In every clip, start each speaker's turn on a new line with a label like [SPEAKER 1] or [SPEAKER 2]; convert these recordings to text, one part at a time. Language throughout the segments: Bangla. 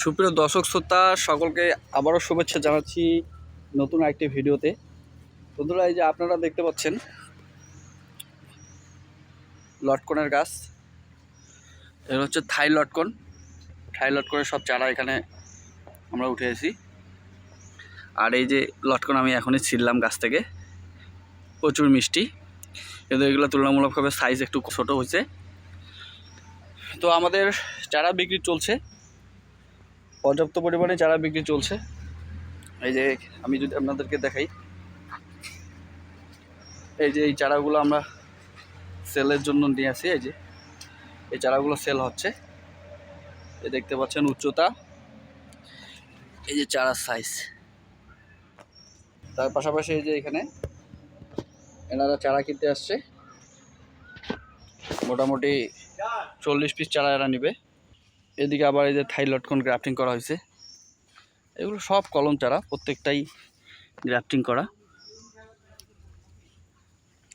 [SPEAKER 1] সুপ্রিয় দর্শক শ্রোতা, সকলকে আবারও শুভেচ্ছা জানাচ্ছি নতুন একটি ভিডিওতে। বন্ধুরা, এই যে আপনারা দেখতে পাচ্ছেন, লটকনের গাছ। এর হচ্ছে থাই লটকন। থাই লটকনের সব চারা এখানে আমরা উঠে এসেছি। আর এই যে লটকন আমি এখনই ছিললাম গাছ থেকে। প্রচুর মিষ্টি। কিন্তু এগুলো তুলনামূলকভাবে সাইজ একটু ছোট হয়েছে। তো আমাদের চারা বিক্রি চলছে। পর্যাপ্ত পরিমাণে চারা বিক্রি চলছে। এই যে আমি যদি আপনাদেরকে দেখাই। এই যে এই চারাগুলো আমরা সেলের জন্য নিয়ে আসি, এই যে। এই চারাগুলো সেল হচ্ছে। এই দেখতে পাচ্ছেন উচ্চতা। এই যে চারার সাইজ তার পাশাপাশি এই যে এখানে এনারা চারা কিনতে আসছে। মোটামুটি চল্লিশ পিস চারা এরা নিবে। এদিকে আবার এই যে থাই লটকন গ্রাফটিং করা হয়েছে। এগুলো সব কলম চারা, প্রত্যেকটাই গ্রাফটিং করা।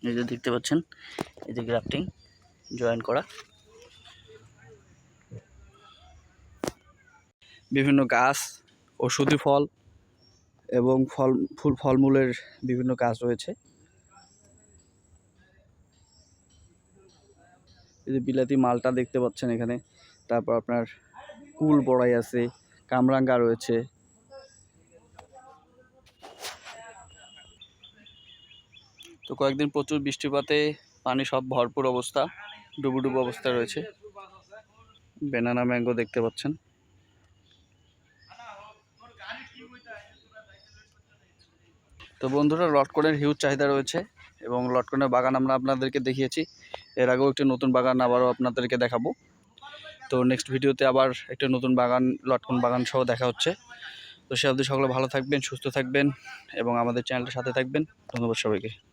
[SPEAKER 1] এই যে দেখতে পাচ্ছেন, এই যে গ্রাফটিং জয়েন করা। বিভিন্ন গাছ, ওষুধি ফল এবং ফল, ফুল, ফলমূলের বিভিন্ন গাছ রয়েছে। এই যে বিলাতি মালটা দেখতে পাচ্ছেন এখানে। তারপর আপনার কুল বড়াই আছে, কামরাঙ্গা রয়েছে। তো কয়েকদিন প্রচুর বৃষ্টিপাতে পানি সব ভরপুর অবস্থা ডুবু ডুবু অবস্থা রয়েছে। বেনানা ম্যাঙ্গো দেখতে পাচ্ছেন। তো বন্ধুরা, লটকনের হিউজ চাহিদা রয়েছে এবং লটকনের বাগান আমরা আপনাদেরকে দেখিয়েছি। এর আগেও একটি নতুন বাগান আবারও আপনাদেরকে দেখাবো। তো নেক্সট ভিডিওতে আবার একটা নতুন বাগান, লটকন বাগান সহ দেখা হচ্ছে। তো সে অবধি সকলে ভালো থাকবেন, সুস্থ থাকবেন এবং আমাদের চ্যানেলটার সাথে থাকবেন। ধন্যবাদ সবাইকে।